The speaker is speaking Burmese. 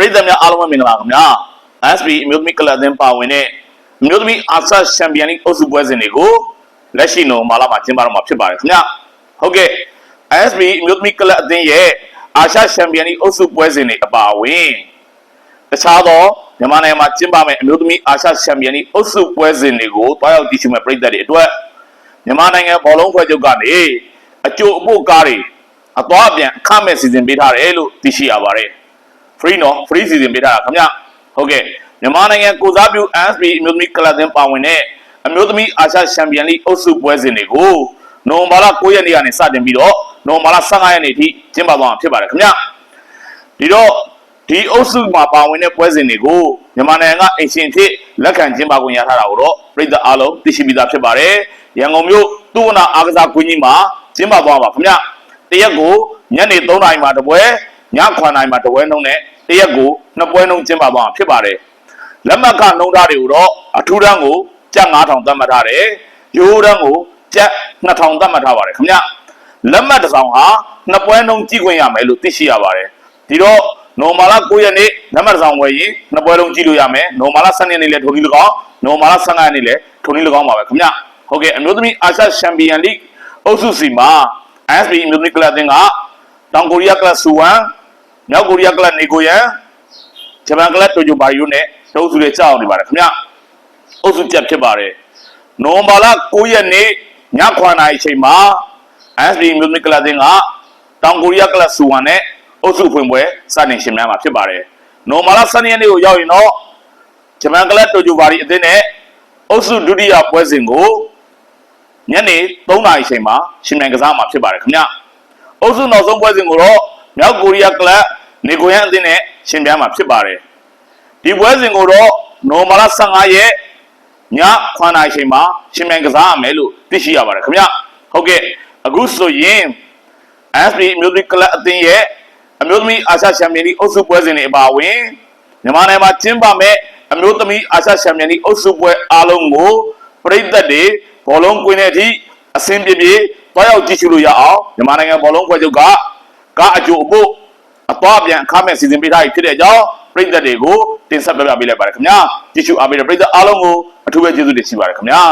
ရိသတ်များအားလုံးပဲမင်္ဂလာခင်ဗျာ SB အမျိုးသမီးကလပ်အသင်းပါဝင်တဲ့အမျိုးသမီးအာရှချန်ပီယံလိအုပ်စုပွဲစဉ်တွေကိုလက်ရှိနိုမာလာမှာကျင်းပတော့မှာဖြစ်ပါတယ်ခင်ဗျာဟုတ်ကဲ့ SB အမျိုးသမီးကလပ်အသင်းရဲ့အာရှချန်ပီယံလိအုပ်စုပွဲစဉ်တွေအပါအဝင်တခြားသောမြန်မာနိုင်ငံမှာကျင်းပမယ့်အမျိုးသမီးအာရှချန်ပီယံလိအုပ်စုပွဲစဉ်တွေကိုတွားရောက်ကြည့်ရှုမဲ့ပြည်သက်တွေအတွက်မြန်မာနိုင်ငံဘောလုံးဖွဲ့ချုပ်ကနေအကျိုးအပို့ကားတွေအသွားအပြန်အခမဲ့စီစဉ်ပေးထားတယ်လို့သိရှိရပါတယ် free နော် free season ပေးထားတာခင်ဗျဟုတ်ကဲ့မြန်မာနိုင်ငံကိုစားပြု ASB အမျိုးသမီးကလပ်သင်းပါဝင်တဲ့အမျိုးသမီးအာရှချန်ပီယံလိအုပ်စုပွဲစဉ်တွေကိုနိုဝင်ဘာလ9ရက်နေ့ကနေစတင်ပြီးတော့နိုဝင်ဘာလ15ရက်နေ့ထိကျင်းပသွားမှာဖြစ်ပါတယ်ခင်ဗျဒီတော့ဒီအုပ်စုမှာပါဝင်တဲ့ပွဲစဉ်တွေကိုမြန်မာနိုင်ငံကအင်ရှင်ဖြစ်လက်ခံကျင်းပခွင့်ရထားတာကိုတော့ပြည်သက်အားလုံးသိရှိပြီးသားဖြစ်ပါတယ်ရန်ကုန်မြို့သုဝနာအားကစားကွင်းကြီးမှာကျင်းပသွားပါခင်ဗျတရက်ကိုညနေ3နာရီမှာတစ်ပွဲ ည9နာရီမှာတစ်ပွဲနှုံးနဲ့တရက်ကိုနှစ်ပွဲနှုံးကျင်းပသွားမှာဖြစ်ပါတယ်လက်မှတ်ကနှုံးထားတွေကိုတော့အထူးတန်းကိုကျပ်9000သတ်မှတ်ထားတယ်ရိုးတန်းကိုကျပ်2000သတ်မှတ်ထားပါတယ်ခင်ဗျလက်မှတ်တစ်စောင်ဟာနှစ်ပွဲနှုံးကြည့်ခွင့်ရမယ်လို့သိရှိရပါတယ်ဒီတော့နိုမာလာ9ရက်နေ့လက်မှတ်တစ်စောင်ဝယ်ရင်နှစ်ပွဲလုံးကြည့်လို့ရမယ်နိုမာလာ12ရက်နေ့လည်းထိုနည်း၎င်းနိုမာလာ15ရက်နေ့လည်းထိုနည်း၎င်းပါပဲခင်ဗျဟုတ်ကဲ့အမျိုးသမီးအာရှချန်ပီယံလိအုပ်စုစီမှာ SB အမျိုးသမီးကလပ်တင်ကတောင်ကိုရီးယားကလပ်ဆူဝမ် မြောက်ကိုရီးယားကလပ်နေကိုယန်ဂျပန်ကလပ်တိုကျိုဘာရီယိုနဲ့တုံးစုတွေကြောက်နေပါတယ်ခင်ဗျအုပ်စုချက်ဖြစ်ပါတယ်နိုဝင်ဘာလ9ရက်နေ့ည9:00နာရီအချိန်မှာ SB အမျိုးသမီးကလပ်တင်ကတောင်ကိုရီးယားကလပ်ဆူဝမ်နဲ့အုပ်စုဖွင့်ပွဲစတင်ရှင်များမှာဖြစ်ပါတယ်နိုဝင်ဘာလ12ရက်နေ့ကိုရောက်ရင်တော့ဂျပန်ကလပ်တိုကျိုဘာရီအသင်းနဲ့အုပ်စုဒုတိယပွဲစဉ်ကိုညနေ3နာရီချိန်မှာရှင်မြိုင်ကစားမှာဖြစ်ပါတယ်ခင်ဗျ။အုပ်စုနောက်ဆုံးပွဲစဉ်ကိုတော့မြောက်ကိုရီးယားကလပ် နေကိုရန်အသင်းနဲ့ရှင်ပြိုင်မှာဖြစ်ပါတယ်။ဒီပွဲစဉ်ကိုတော့နိုမာလာ15ရက်ည9နာရီချိန်မှာရှင်မြိုင်ကစားရမယ်လို့သိရှိရပါတယ်ခင်ဗျ။ဟုတ်ကဲ့အခုဆိုရင် SB အမျိုးသမီးကလပ်အသင်းရဲ့အမျိုးသမီးအာရှချန်ပီယံလိအုပ်စုပွဲစဉ်တွေအပါအဝင်မြန်မာနိုင်ငံမှာကျင်းပမဲ့အမျိုးသမီးအာရှချန်ပီယံလိအုပ်စုပွဲအားလုံးကိုပြည်သက်တွေဘောလုံးကွင်းတဲ့အထိအဆင်ပြေပြေတွားရောက်ကြည့်ရှုလို့ရအောင်မြန်မာနိုင်ငံဘောလုံးဖွဲ့ချုပ်ကကားအကျိုးအဖို့အ သွားအပြန်အခမဲ့စီစဉ်ပေးထားပြီဖြစ်တဲ့အကြောင်းပြည်သက်တွေကိုတင်ဆက်ပြပြပေးလိုက်ပါတယ်ခင်ဗျာကြည့်ရှုအားပေးတဲ့ပြည်သက်အားလုံးကိုအထူးပဲကျေးဇူးတင်ရှိပါတယ်ခင်ဗျာ